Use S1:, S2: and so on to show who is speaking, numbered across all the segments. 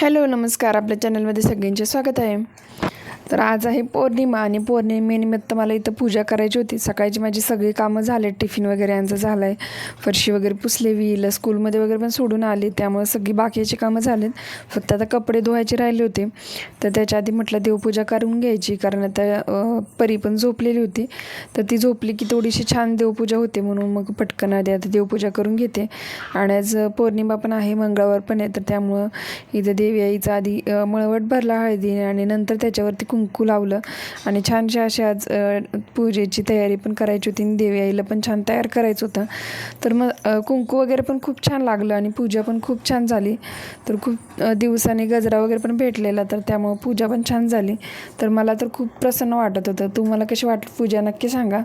S1: Hello नमस्कार. आपल्या चॅनलमध्ये सगळ्यांचे स्वागत आहे. तर आज आहे पौर्णिमा आणि पौर्णिमेनिमित्त मला इथं पूजा करायची होती. सकाळची माझी सगळी कामं झाले टिफिन वगैरे यांचं झालं आहे फरशी वगैरे पुसले विहीला स्कूलमध्ये वगैरे पण सोडून आले. त्यामुळे सगळी बाकीची कामं झालीत. फक्त आता कपडे धुवायचे राहिले होते. तर त्याच्या आधी म्हटलं देवपूजा करून घ्यायची. कारण आता परी पण झोपलेली होती. तर ती झोपली की थोडीशी छान देवपूजा होते म्हणून मग पटकन आधी आता देवपूजा करून घेते. आणि आज पौर्णिमा पण आहे. मंगळवार पण आहे. तर त्यामुळं इथं देवी आईचा आधी मळवट भरला हळदीने आणि नंतर त्याच्यावरती कुंकू लावलं. आणि छानशा अशी आज पूजेची तयारी पण करायची होती आणि देवी आईला पण छान तयार करायचं होतं. तर मग कुंकू वगैरे पण खूप छान लागलं आणि पूजा पण खूप छान झाली. तर खूप दिवसांनी गजरा वगैरे पण भेटलेला तर त्यामुळं पूजा पण छान झाली. तर मला तर खूप प्रसन्न वाटत होतं. तुम्हाला कशी वाटली पूजा नक्की सांगा.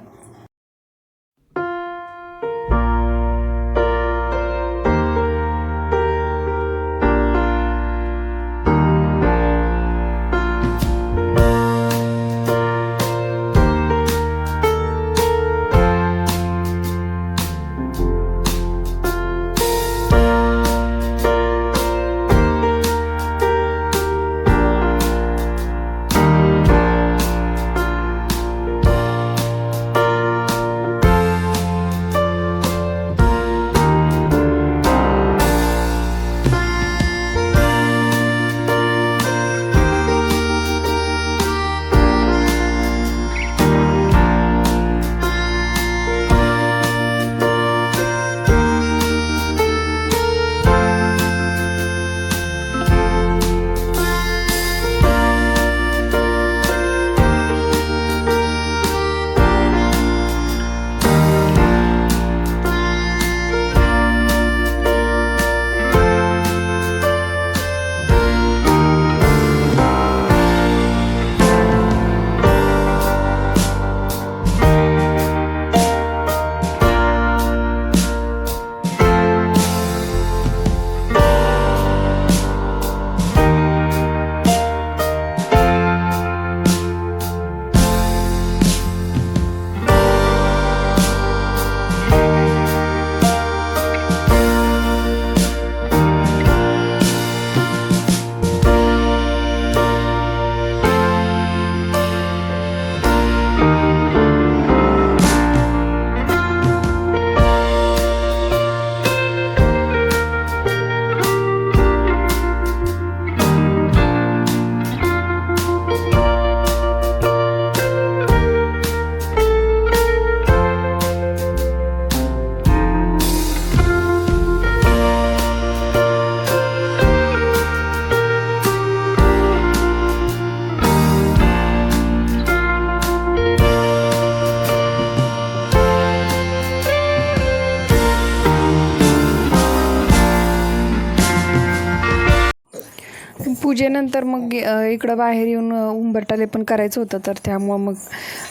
S1: पूजेनंतर मग इकडं बाहेर येऊन उंबरटाले पण करायचं होतं तर त्यामुळं मग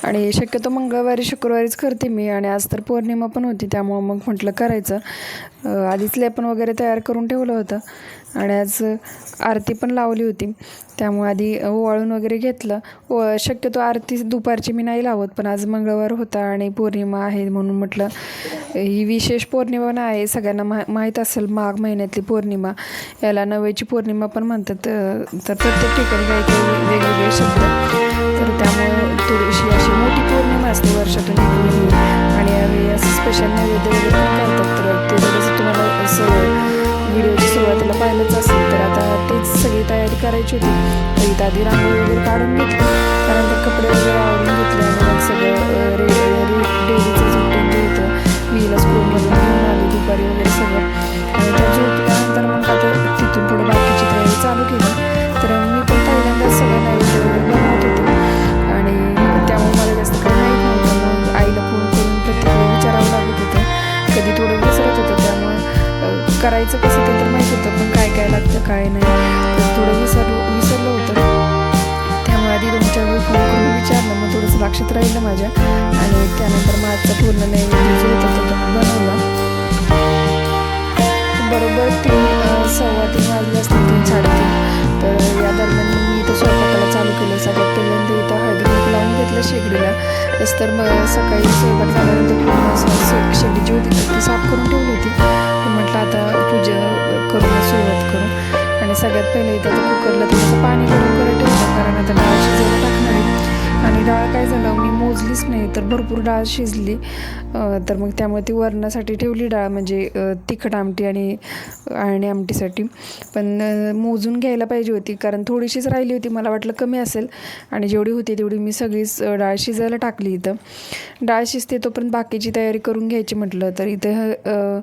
S1: आणि शक्यतो मंगळवारी शुक्रवारीच करते मी आणि आज तर पौर्णिमा पण होती त्यामुळं मग म्हटलं करायचं. आधीच लेपन वगैरे तयार करून ठेवलं होतं. आणि आज आरती पण लावली होती. त्यामुळे आधी ओवाळून वगैरे घेतलं. व शक्यतो आरती दुपारची मी नाही लावत पण आज मंगळवार होता आणि पौर्णिमा आहे म्हणून म्हटलं ही विशेष पौर्णिमा आहे सगळ्यांना मा माहीत असेल माघ महिन्यातली पौर्णिमा. याला नव्याची पौर्णिमा पण म्हणतात तर प्रत्येक ठिकाणी काही काही वेगवेगळे शब्द. तर त्यामुळं थोडीशी अशी मोठी पौर्णिमा असते वर्षातून आणि यावेळी असं स्पेशल नैवेद्य वगैरे करायची होती. तर इथं आधी रांगोळी वगैरे काढून घेतली. त्यानंतर कपडे वगैरे आवरून घेतले. आणि मग सगळं रे रे डेलीचं झोपून जे होतं स्कूलमधून घेऊन आली दुपारी वगैरे सगळं. आणि त्या झोपल्यानंतर मग आता तिथून पुढे बाकीची तयारी चालू केली. तर मी पण पहिल्यांदा सगळं नैवेद्य वगैरे बनवत होते. आणि त्यामुळे मला जास्त काही माहीत नव्हतं. मग आईला फोन करून प्रत्येक विचारावं लागत होतं. कधी थोडं विसरत होतं. त्यामुळे करायचं कसं ते तर माहीत होतं. पण काय काय लागतं काय नाही. थोडंसं लक्षात राहिलं माझ्या. आणि त्यानंतर मग आजचा पूर्ण नैवेद्य जो होता तो बनवला. बरोबर तीन सव्वा तीन वाजले असतील तीन साडेतीन. तर या दरम्यान मी इथं स्वयंपाकाला चालू केलं. सगळ्यात पहिल्यांदा इथं हळदी लावून घेतलं शेगडीला. तसं तर मग सकाळी स्वयंपाक झाल्यानंतर पूर्ण असं शेगडी जी होती ती साफ करून ठेवली होती. म्हटलं आता पूजा करून सुरुवात करू. आणि सगळ्यात पहिले इथं कुकरला थोडंसं पाणी गरम करत ठेवलं कारण आता डाळ शिजायला टाकणार आहे. आणि डाळ काय झालं मी मोजलीच नाही तर भरपूर डाळ शिजली. तर मग त्यामुळे ती वरणासाठी ठेवली डाळ म्हणजे तिखट आमटी आणि आणि आमटीसाठी. पण मोजून घ्यायला पाहिजे होती कारण थोडीशीच राहिली होती मला वाटलं कमी असेल. आणि जेवढी होती तेवढी मी सगळीच डाळ शिजायला टाकली इथं. डाळ शिजते तोपर्यंत बाकीची तयारी करून घ्यायची म्हटलं तर इथं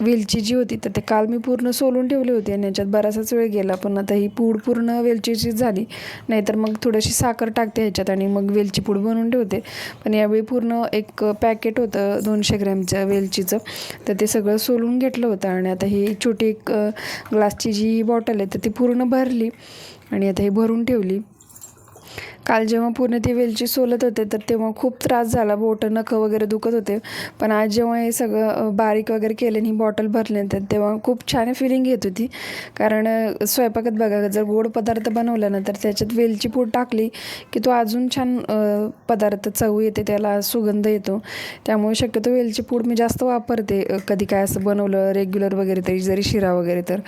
S1: वेलची जी होती तर ते काल मी पूर्ण सोलून ठेवली होती आणि याच्यात बराचसाच वेळ गेला. पण आता ही पूड पूर्ण वेलचीचीच झाली. नाहीतर मग थोडीशी साखर टाकते ह्याच्यात. आणि मग वेलची पूड बनवून ठेवते. पण यावेळी पूर्ण एक पॅकेट होतं दोनशे ग्रॅमचं वेलचीचं. तर ते सगळं सोलून घेतलं होतं आणि आता ही छोटी एक ग्लासची जी बॉटल आहे तर ती पूर्ण भरली आणि आता ही भरून ठेवली. काल जेव्हा पूर्ण ती वेलची सोलत होते तर तेव्हा खूप त्रास झाला. बोटं नखं वगैरे दुखत होते. पण आज जेव्हा हे सगळं बारीक वगैरे केलं आणि ही बॉटल भरले तर तेव्हा खूप छान फिलिंग येत होती. कारण स्वयंपाकात बघा जर गोड पदार्थ बनवला ना तर त्याच्यात वेलची पूड टाकली की तो अजून छान पदार्थ चव येते त्याला सुगंध येतो. त्यामुळे शक्यतो वेलची पूड मी जास्त वापरते. कधी काय असं बनवलं रेग्युलर वगैरे तरी जरी शिरा वगैरे तर.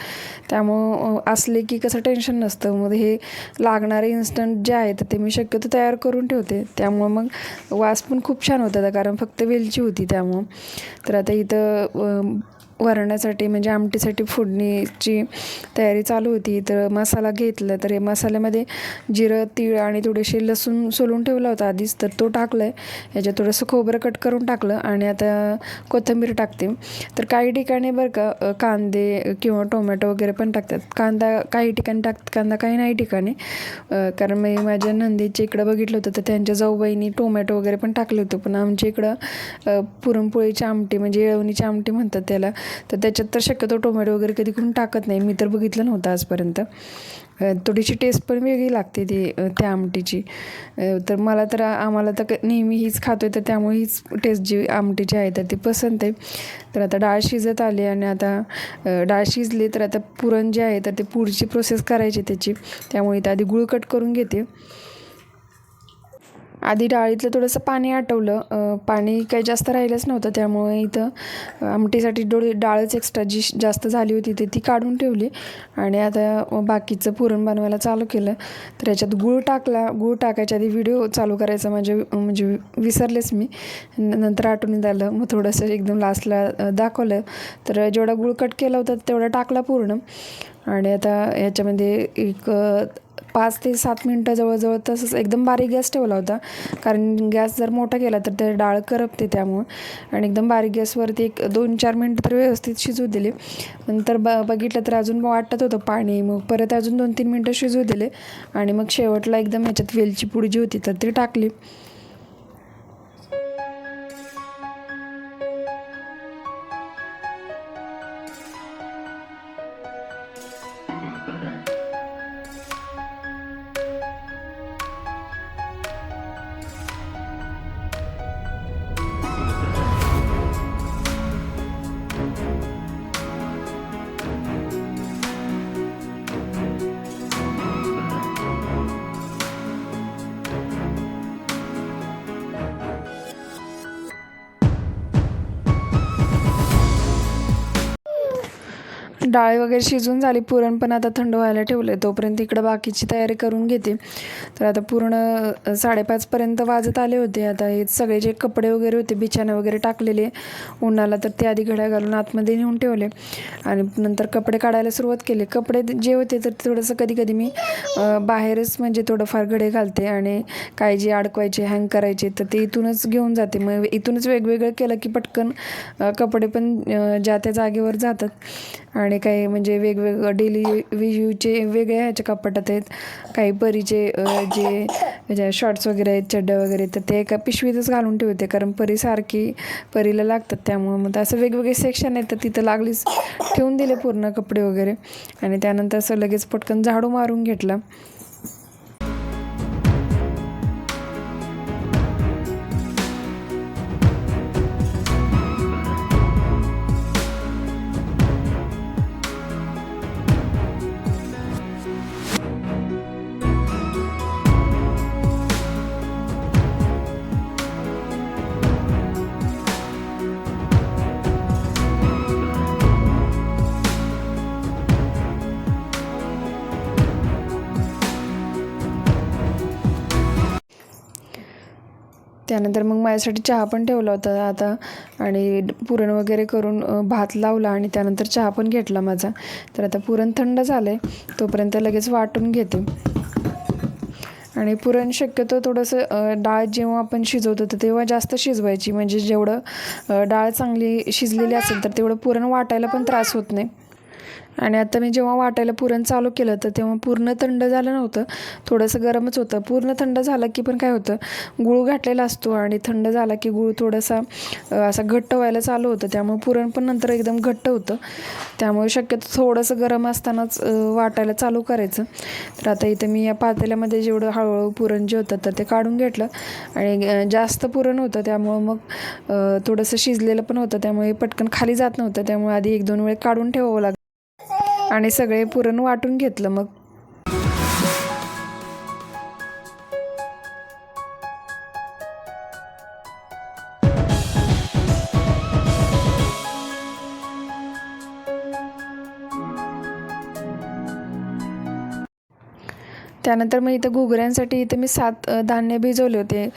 S1: त्यामुळं असले की कसं टेन्शन नसतं. मग हे लागणारे इन्स्टंट जे आहे तर ते मी शक्यतो तयार करून ठेवते. त्यामुळं मग वास पण खूप छान होता कारण फक्त वेलची होती त्यामुळं. तर आता इथं वरण्यासाठी वरणासाठी म्हणजे आमटीसाठी फोडणीची तयारी चालू होती. तर मसाला घेतला. तर हे मसाल्यामध्ये जिरं तीळ आणि थोडेसे लसूण सोलून ठेवला होता आधीच. तर तो टाकला आहे याच्यात थोडंसं खोबरं कट करून टाकलं आणि आता कोथिंबीर टाकते. तर काही ठिकाणी बरं का कांदे किंवा टोमॅटो वगैरे पण टाकतात. कांदा काही ठिकाणी टाकतात कांदा काही नाही ठिकाणी. कारण मी माझ्या नंदीच्या इकडं बघितलं होतं. तर त्यांच्या जाऊबाईंनी टोमॅटो वगैरे पण टाकलं होतं. पण आमच्या इकडं पुरणपोळीची आमटी म्हणजे येळवणीची आमटी म्हणतात त्याला तर त्याच्यात तर शक्यतो टोमॅटो वगैरे कधी करून टाकत नाही. मी तर बघितलं नव्हतं आजपर्यंत. थोडीशी टेस्ट पण वेगळी लागते ती त्या आमटीची. तर मला तर आम्हाला तर क- नेहमी हीच खातो आहे तर त्यामुळे हीच टेस्ट जी आमटीची आहे तर ती पसंत आहे. तर आता डाळ शिजत आली आणि आता डाळ शिजली तर आता पुरण जे आहे तर ते पुढची प्रोसेस करायची त्याची. त्यामुळे इथं आधी गुळ कट करून घेते. आधी डाळीतलं थोडंसं पाणी आटवलं. पाणी काही जास्त राहिलंच नव्हतं त्यामुळे इथं आमटीसाठी डोळी डाळच एक्स्ट्रा जी जास्त झाली होती ते ती काढून ठेवली. आणि आता बाकीचं पुरण बनवायला चालू केलं. तर याच्यात गूळ टाकला. गूळ टाकायच्या आधी व्हिडिओ चालू करायचा. म्हणजे म्हणजे विसरलेच मी. नंतर आठवणीत आलं. मग थोडंसं एकदम लास्टला दाखवलं. तर जेवढा गूळ कट केला होता तेवढा टाकला पूर्ण. आणि आता याच्यामध्ये एक पाच ते सात मिनटं जवळजवळ तसंच एकदम बारीक गॅस ठेवला होता. कारण गॅस जर मोठा केला तर ते डाळ करपते त्यामुळं. आणि एकदम बारीक गॅसवरती एक दोन चार मिनटं तर व्यवस्थित शिजू दिले. नंतर ब बघितलं तर अजून वाटत होतं पाणी. मग परत अजून दोन तीन मिनटं शिजू दिले. आणि मग शेवटला एकदम ह्याच्यात वेलची पुडी जी होती तर ती टाकली. डाळ वगैरे शिजून झाली पुरण पण आता थंड व्हायला ठेवलं आहे तोपर्यंत इकडं बाकीची तयारी करून घेते. तर आता पूर्ण साडेपाचपर्यंत वाजत आले होते आता हे सगळे जे कपडे वगैरे होते बिछाने वगैरे टाकलेले उन्हाला तर ते आधी घड्या घालून आतमध्ये नेऊन ठेवले. आणि नंतर कपडे काढायला सुरुवात केली. कपडे जे होते तर थोडंसं कधी कधी मी बाहेरच म्हणजे थोडंफार घडे घालते आणि काही जे अडकवायचे हँग करायचे तर ते इथूनच घेऊन जाते. मग इथूनच वेगवेगळं केलं की पटकन कपडे पण ज्या त्या जागेवर जातात. आणि आणि काही म्हणजे वेगवेगळं डेली यूजचे वेगळ्या ह्याच्या कपाटात आहेत. काही परीचे जे म्हणजे शॉर्ट्स वगैरे आहेत चड्ड्या वगैरे तर ते एका पिशवीतच घालून ठेवते. कारण परीसारखी परीला लागतात त्यामुळं. मग असं वेगवेगळे सेक्शन आहेत तर तिथं लागलीच ठेवून दिले पूर्ण कपडे वगैरे. आणि त्यानंतर असं लगेच पटकन झाडू मारून घेतला. त्यानंतर मग माझ्यासाठी चहा पण ठेवला होता आता. आणि पुरण वगैरे करून भात लावला आणि त्यानंतर चहा पण घेतला माझा. तर आता पुरण थंड झालं आहे तोपर्यंत लगेच वाटून घेते. आणि पुरण शक्यतो थोडंसं डाळ जेव्हा आपण शिजवतो तर तेव्हा जास्त शिजवायची. म्हणजे जेवढं डाळ चांगली शिजलेली असेल तर तेवढं पुरण वाटायला पण त्रास होत नाही. आणि आता मी जेव्हा वाटायला पुरण चालू केलं तर तेव्हा पूर्ण थंड झालं नव्हतं. थोडंसं गरमच होतं. पूर्ण थंड झालं की पण काय होतं गुळ घातलेला असतो आणि थंड झाला की गुळ थोडासा असा घट्ट व्हायला चालू होतं. त्यामुळे पुरण पण नंतर एकदम घट्ट होतं. त्यामुळे शक्यतो थोडंसं गरम असतानाच वाटायला चालू करायचं. तर आता इथं मी या पातेल्यामध्ये जेवढं हळूहळू पुरण जे होतं तर ते काढून घेतलं. आणि जास्त पुरण होतं. त्यामुळं मग थोडंसं शिजलेलं पण होतं. त्यामुळे पटकन खाली जात नव्हतं. त्यामुळे आधी एक दोन वेळ काढून ठेवावं लागलं आणि सगळे पुरण वाटून घेतलं मग. त्यानंतर मग इथं घुगऱ्यांसाठी इथं मी सात धान्य भिजवले होते.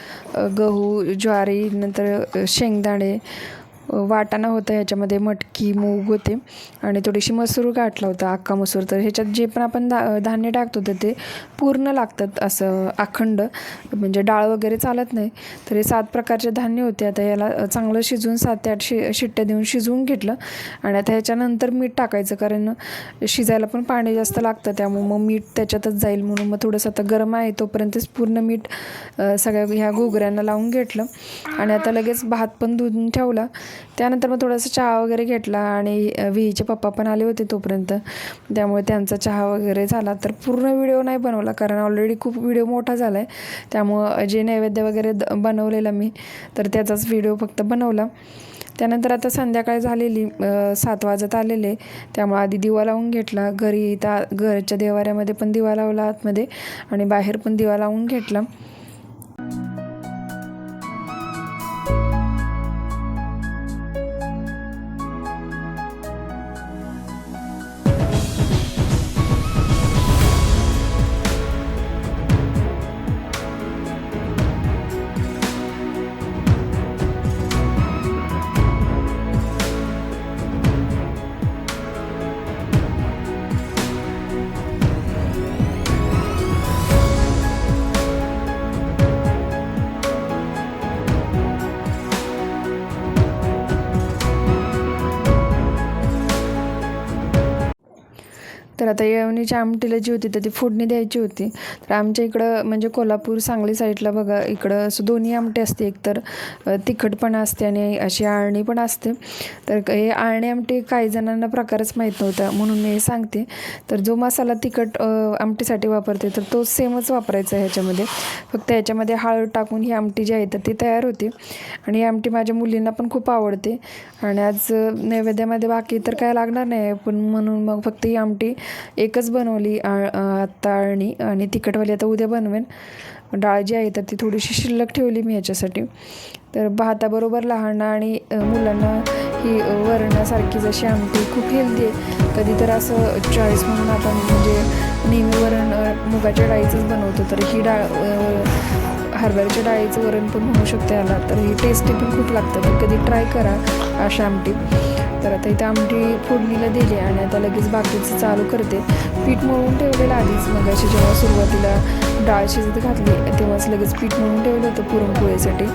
S1: गहू ज्वारी नंतर शेंगदाणे वाटाणा होता ह्याच्यामध्ये मटकी मूग होते आणि थोडीशी मसूर गाठला होता अख्खा मसूर. तर ह्याच्यात जे पण आपण धा धान्य टाकतो तर ते पूर्ण लागतात असं अखंड. म्हणजे डाळ वगैरे चालत नाही. तर हे सात प्रकारचे धान्य होते. आता याला चांगलं शिजवून सात ते आठ शि शिट्ट्या देऊन शिजवून घेतलं आणि आता ह्याच्यानंतर मीठ टाकायचं कारण शिजायला पण पाणी जास्त लागतं त्यामुळे मग मीठ त्याच्यातच जाईल म्हणून मग थोडंसं आता गरम आहे तोपर्यंतच पूर्ण मीठ सगळ्या ह्या घोगऱ्यांना लावून घेतलं. आणि आता लगेच भात पण धुवून ठेवला. त्यानंतर मग थोडासा चहा वगैरे घेतला आणि विहीचे पप्पा पण आले होते तोपर्यंत. त्यामुळे त्यांचा चहा वगैरे झाला. तर पूर्ण व्हिडिओ नाही बनवला कारण ऑलरेडी खूप व्हिडिओ मोठा झाला आहे त्यामुळं जे नैवेद्य वगैरे द बनवलेला मी तर त्याचाच व्हिडिओ फक्त बनवला. त्यानंतर आता संध्याकाळ झालेली सात वाजत आलेले. त्यामुळे आधी दिवा लावून घेतला. घरी त्या घरच्या देवाऱ्यामध्ये पण दिवा लावला आतमध्ये आणि बाहेर पण दिवा लावून घेतला. तर आता येवणीच्या आमटीला जी होती तर ती फोडणी द्यायची होती. तर आमच्या इकडं म्हणजे कोल्हापूर सांगली साईडला बघा इकडं असं दोन्ही आमटी असते. एक तर तिखट पण असते आणि अशी आळणी पण असते. तर हे आळणी आमटी काही जणांना प्रकारच माहीत नव्हता म्हणून मी हे सांगते. तर जो मसाला तिखट आमटीसाठी वापरते तर तो सेमच वापरायचा आहे ह्याच्यामध्ये. फक्त ह्याच्यामध्ये हळद टाकून ही आमटी जी आहे तर ती तयार होते. आणि ही आमटी माझ्या मुलींना पण खूप आवडते. आणि आज नैवेद्यामध्ये बाकी तर काय लागणार नाही पण म्हणून मग फक्त ही आमटी एकच बनवली आ आत्ता आणि तिखटवाली आता उद्या बनवेन. डाळ जी आहे तर ती थोडीशी शिल्लक ठेवली मी याच्यासाठी. तर भाताबरोबर लहान आणि मुलांना ही वरणासारखी जशी आमटी खूप हेल्दी आहे कधी तर असं चॉईस म्हणून आपण म्हणजे नेहमी वरण मुगाच्या डाळीचंच बनवतो तर ही डाळ हरभऱ्याच्या डाळीचं वरण पण म्हणू शकते याला तर ही टेस्टी पण खूप लागतं तर कधी ट्राय करा अशा आमटी. तर आता इथं आमटी फोडणीला दिली आणि आता लगेच बाकीचं चालू करते. पीठ मळून ठेवलेलं आधीच मग अशी जेव्हा सुरुवातीला डाळ शिजत घातली तेव्हाच लगेच पीठ मळून ठेवलं होतं पुरणपोळीसाठी.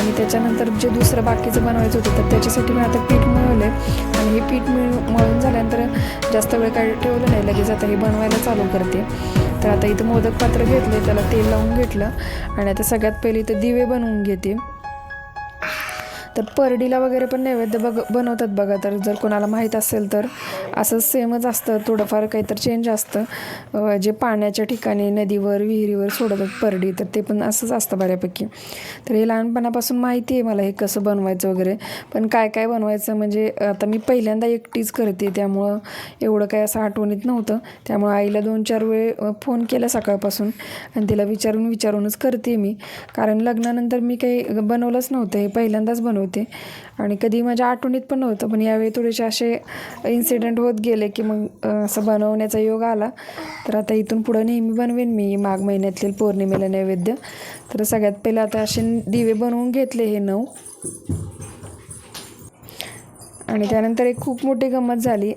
S1: आणि त्याच्यानंतर जे दुसरं बाकीचं बनवायचं होतं तर त्याच्यासाठी मी आता पीठ मिळवलं आहे आणि हे पीठ मिळ मळून झाल्यानंतर जास्त वेळ काय ठेवलं नाही लगेच आता हे बनवायला चालू करते. तर आता इथं मोदक पात्र घेतले त्याला तेल लावून घेतलं. आणि आता सगळ्यात पहिले इथं दिवे बनवून घेते. तर परडीला वगैरे पण नैवेद्य बघ बनवतात बघा. तर जर कोणाला माहीत असेल तर असं सेमच असतं. थोडंफार काहीतरी चेंज असतं. जे पाण्याच्या ठिकाणी नदीवर विहिरीवर सोडतात परडी तर ते पण असंच असतं बऱ्यापैकी. तर हे लहानपणापासून माहिती आहे मला हे कसं बनवायचं वगैरे. पण काय काय बनवायचं म्हणजे आता मी पहिल्यांदा एकटीच करते. त्यामुळं एवढं काय असं आठवणीत नव्हतं. त्यामुळं आईला दोन चार वेळ फोन केला सकाळपासून. आणि तिला विचारून विचारूनच करते मी. कारण लग्नानंतर मी काही बनवलंच नव्हतं. हे पहिल्यांदाच बनवलं बनवते आणि कधी माझ्या आठवणीत पण नव्हतं पण यावेळी थोडेसे असे इन्सिडेंट होत गेले की मग असं बनवण्याचा योग आला. तर आता इथून पुढं नेहमी बनवेन मी माघ महिन्यातील पौर्णिमेला नैवेद्य. तर सगळ्यात पहिले आता असे दिवे बनवून घेतले हे नऊ. आणि त्यानंतर एक खूप मोठी गंमत झाली.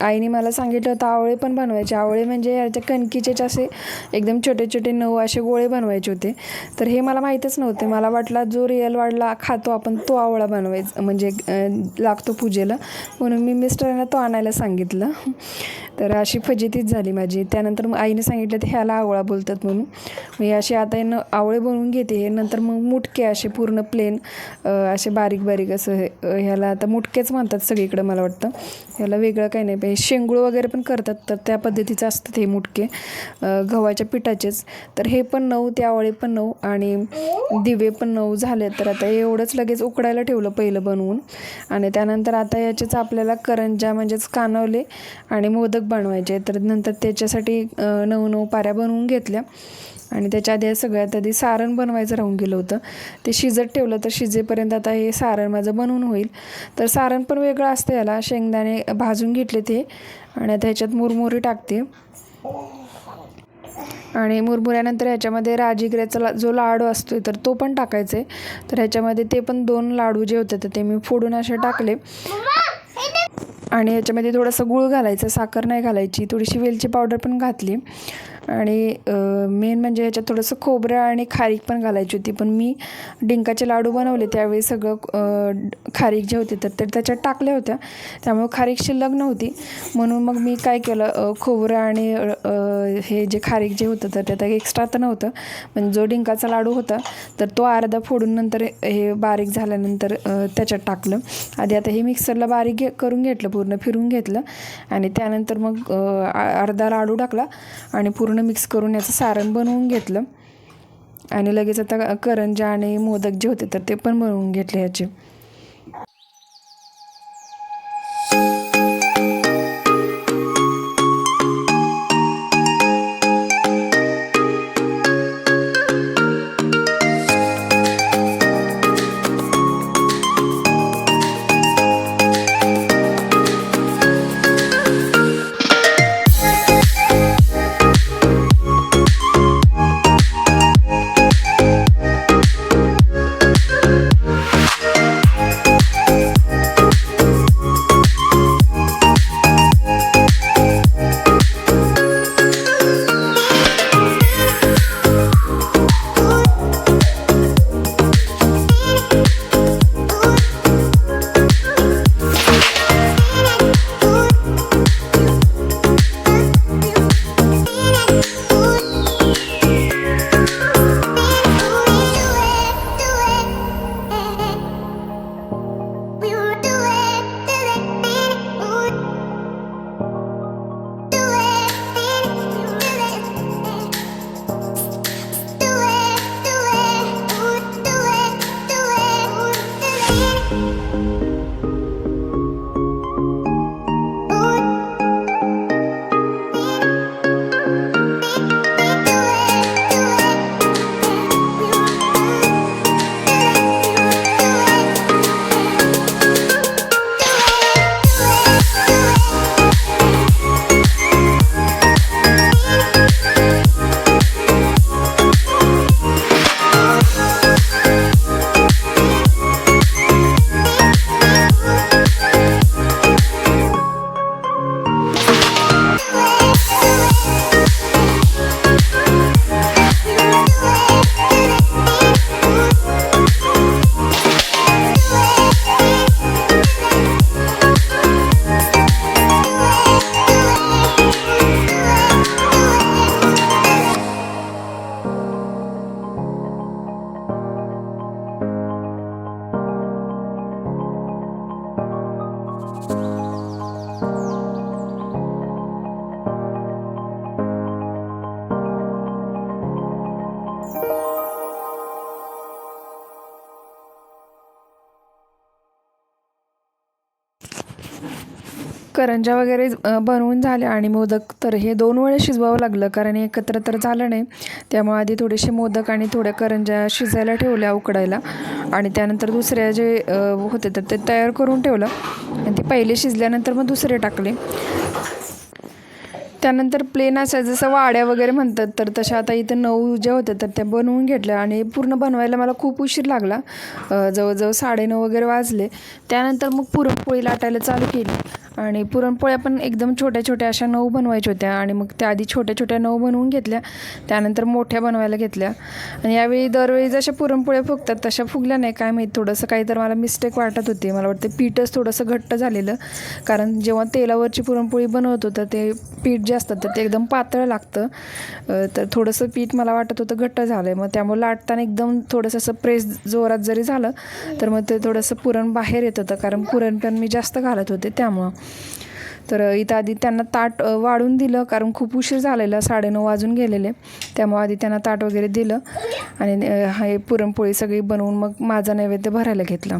S1: आईने मला सांगितलं होतं आवळे पण बनवायचे. आवळे म्हणजे याच्या कणकीचेच असे एकदम छोटे छोटे नऊ असे गोळे बनवायचे होते. तर हे मला माहीतच नव्हते. मला वाटला जो रिअल वाढला खातो आपण तो आवळा बनवायचा म्हणजे लागतो पूजेला. म्हणून मी मिस्टरांना तो आणायला सांगितलं. तर अशी फजितीच झाली माझी. त्यानंतर मग आईने सांगितलं तर ह्याला आवळा बोलतात म्हणून. मी असे आता न आवळे बनवून घेते. हे नंतर मग मुटके असे पूर्ण प्लेन असे बारीक बारीक असं हे- ह्याला आता मुटकेच म्हणतात सगळीकडं मला वाटतं. याला वेगळं काही नाही. पाहिजे शेंगूळ वगैरे पण करतात. तर त्या पद्धतीचं असतात हे मुटके गव्हाच्या पिठाचेच. तर हे पण नऊ ते आवळे पण नऊ आणि दिवे पण नऊ झाले तर आता एवढंच लगेच उकडायला ठेवलं पहिलं बनवून. आणि त्यानंतर आता याचेच आपल्याला करंजा म्हणजेच कानवले आणि मोदक बनवायचे तर नंतर त्याच्यासाठी नऊ नऊ पाऱ्या बनवून घेतल्या. आणि त्याच्या आधी सगळ्यात आधी सारण बनवायचं राहून गेलं होतं. ते शिजत ठेवलं. तर शिजेपर्यंत आता हे सारण माझं बनवून होईल. तर सारण पण वेगळं असतं याला. शेंगदाणे भाजून घेतले ते. आणि आता ह्याच्यात मुरमुरी टाकते. आणि मुरमुऱ्यानंतर ह्याच्यामध्ये राजीगऱ्याचा ला जो लाडू असतो तर तो पण टाकायचा आहे तर ह्याच्यामध्ये ते पण दोन लाडू जे होते तर ते मी फोडून असे टाकले. आणि याच्यामध्ये थोडंसं गूळ घालायचं साखर नाही घालायची. थोडीशी वेलची पावडर पण घातली. आणि मेन म्हणजे याच्यात थोडंसं खोबरं आणि खारीक पण घालायची होती. पण मी डिंकाचे लाडू बनवले त्यावेळी सगळं खारीक जे होते तर ते त्याच्यात टाकल्या होत्या. त्यामुळे खारीक शिल्लक नव्हती. म्हणून मग मी काय केलं खोबरं आणि हे जे खारीक जे होतं तर त्यात एक्स्ट्रा तर नव्हतं. पण जो डिंकाचा लाडू होता तर तो अर्धा फोडून नंतर हे बारीक झाल्यानंतर त्याच्यात टाकलं. आधी आता हे मिक्सरला बारीक घे करून घेतलं पूर्ण फिरून घेतलं. आणि त्यानंतर मग अर्धा लाडू टाकला आणि पूर्ण मिक्स करून याचं सारण बनवून घेतलं. आणि लगेच आता करंजा आणि मोदक जे होते तर ते पण बनवून घेतले ह्याचे करंजा वगैरे बनवून झाल्या आणि मोदक तर हे दोन वेळा शिजवावं लागलं. कारण एकत्र तर झालं नाही. त्यामुळे आधी थोडेसे मोदक आणि थोड्या करंजा शिजायला ठेवल्या उकडायला. आणि त्यानंतर दुसऱ्या जे होते तर ते तयार करून ठेवलं. आणि ते पहिले शिजल्यानंतर मग दुसरे टाकले. त्यानंतर प्लेन अशा जसं वाड्या वगैरे म्हणतात तर तशा आता इथं नऊ ज्या होत्या तर त्या बनवून घेतल्या. आणि पूर्ण बनवायला मला खूप उशीर लागला. जवळजवळ साडेनऊ वगैरे वाजले. त्यानंतर मग पुरणपोळी लाटायला चालू केली. आणि पुरणपोळ्या पण एकदम छोट्या छोट्या अशा नऊ बनवायच्या होत्या. आणि मग त्या आधी छोट्या छोट्या नऊ बनवून घेतल्या. त्यानंतर मोठ्या बनवायला घेतल्या. आणि यावेळी दरवेळी जशा पुरणपोळ्या फुगतात तशा फुगल्या नाही काय माहीत. थोडंसं काही तर मला मिस्टेक वाटत होती. मला वाटतं पीठच थोडंसं घट्ट झालेलं. कारण जेव्हा तेलावरची पुरणपोळी बनवत होतं ते पीठ जे असतं तर ते एकदम पातळ लागतं. तर थोडंसं पीठ मला वाटत होतं घट्ट झालं आहे मग त्यामुळे लाटताना एकदम थोडंसं असं प्रेस जोरात जरी झालं तर मग ते थोडंसं पुरण बाहेर येत होतं. कारण पुरण पण मी जास्त घालत होते त्यामुळं. तर इथं आधी त्यांना ताट वाढून दिलं कारण खूप उशीर झालेला साडेनऊ वाजून गेलेले. त्यामुळे आधी त्यांना ताट वगैरे दिलं आणि हे पुरणपोळी सगळी बनवून मग माझा नैवेद्य भरायला घेतला.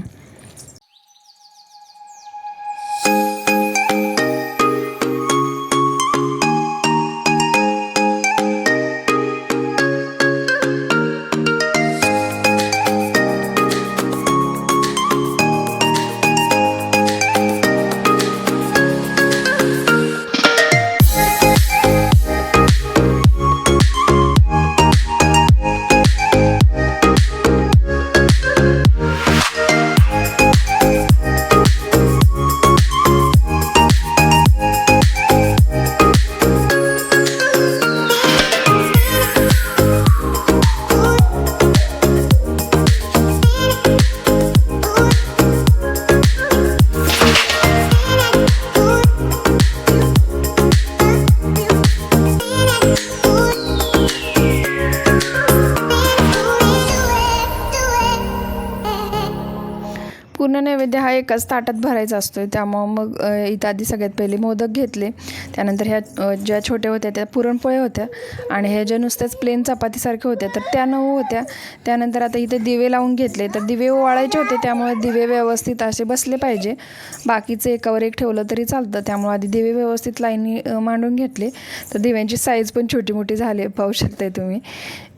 S1: एकाच ताटात भरायचा असतो त्यामुळं मग इथं आधी सगळ्यात पहिले मोदक घेतले. त्यानंतर ह्या ज्या छोट्या होत्या त्या पुरणपोळ्या होत्या. आणि ह्या ज्या नुसत्याच प्लेन चपातीसारख्या होत्या तर त्या नऊ होत्या. त्यानंतर आता इथे दिवे लावून घेतले. तर दिवे ओवाळायचे होते त्यामुळे दिवे व्यवस्थित असे बसले पाहिजे. बाकीचं एकावर एक ठेवलं तरी चालतं. त्यामुळे आधी दिवे व्यवस्थित लाईनी मांडून घेतले. तर दिव्यांची साईज पण छोटी मोठी झाली पाहू शकताय तुम्ही.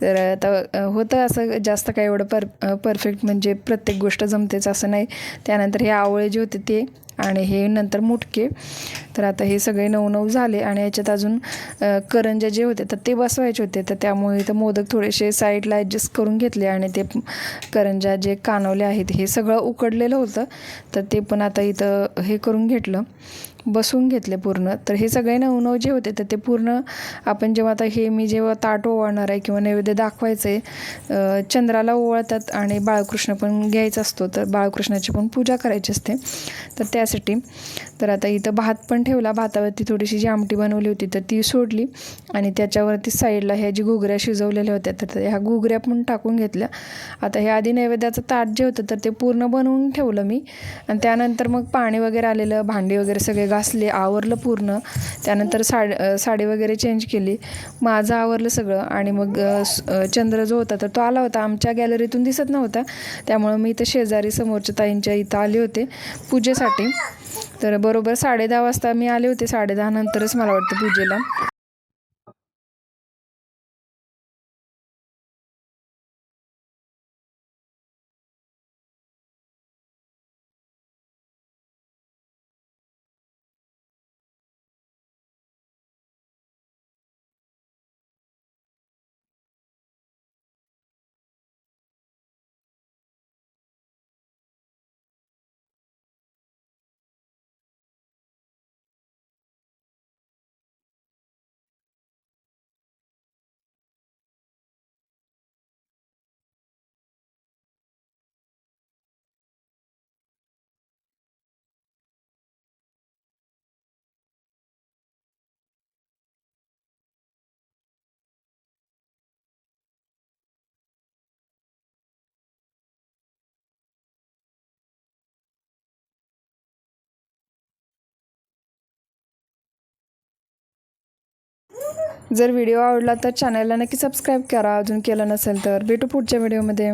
S1: तर आता होतं असं जास्त काय एवढं पर परफेक्ट म्हणजे प्रत्येक गोष्ट जमतेच असं नाही. त्यानंतर हे आवळे जे होते ते आणि हे नंतर मुटके. तर आता हे सगळे नऊ नऊ झाले आणि याच्यात अजून करंज्या जे होते तर ते बसवायचे होते. तर त्यामुळे इथं मोदक थोडेसे साईडला ॲडजस्ट करून घेतले आणि ते करंज्या जे कानवले आहेत हे सगळं उकडलेलं होतं. तर ते पण आता इथं हे करून घेतलं. बसवून घेतले पूर्ण. तर हे सगळे नवनव जे होते तर ते पूर्ण आपण जेव्हा आता हे मी जेव्हा ताट ओवाळणार आहे किंवा नैवेद्य दाखवायचं आहे चंद्राला ओवाळतात आणि बाळकृष्ण पण घ्यायचा असतो तर बाळकृष्णाची पण पूजा करायची असते. तर त्यासाठी तर आता इथं भात पण ठेवला भातावरती थोडीशी जी आमटी बनवली होती तर ती सोडली आणि त्याच्यावरती साईडला ह्या जी घुगऱ्या शिजवलेल्या होत्या तर ह्या घुगऱ्या पण टाकून घेतल्या. आता हे आधी नैवेद्याचं ताट जे होतं तर ते पूर्ण बनवून ठेवलं मी. आणि त्यानंतर मग पाणी वगैरे आलेलं भांडी वगैरे सगळे घासले आवरलं पूर्ण. त्यानंतर साड साडी वगैरे चेंज केली. माझं आवरलं सगळं आणि मग चंद्र जो होता तर तो आला होता. आमच्या गॅलरीतून दिसत नव्हता. त्यामुळं मी इथं शेजारी समोरच्या ताईंच्या इथं आले होते पूजेसाठी. तर बरोबर साडे दहा वाजता मी आले होते. साडे नंतरच मला वाटतं पूजेला. जर व्हिडिओ आवडला तर चॅनलला नक्की सबस्क्राईब करा. अजून केलं नसेल तर भेटू पुढच्या व्हिडिओमध्ये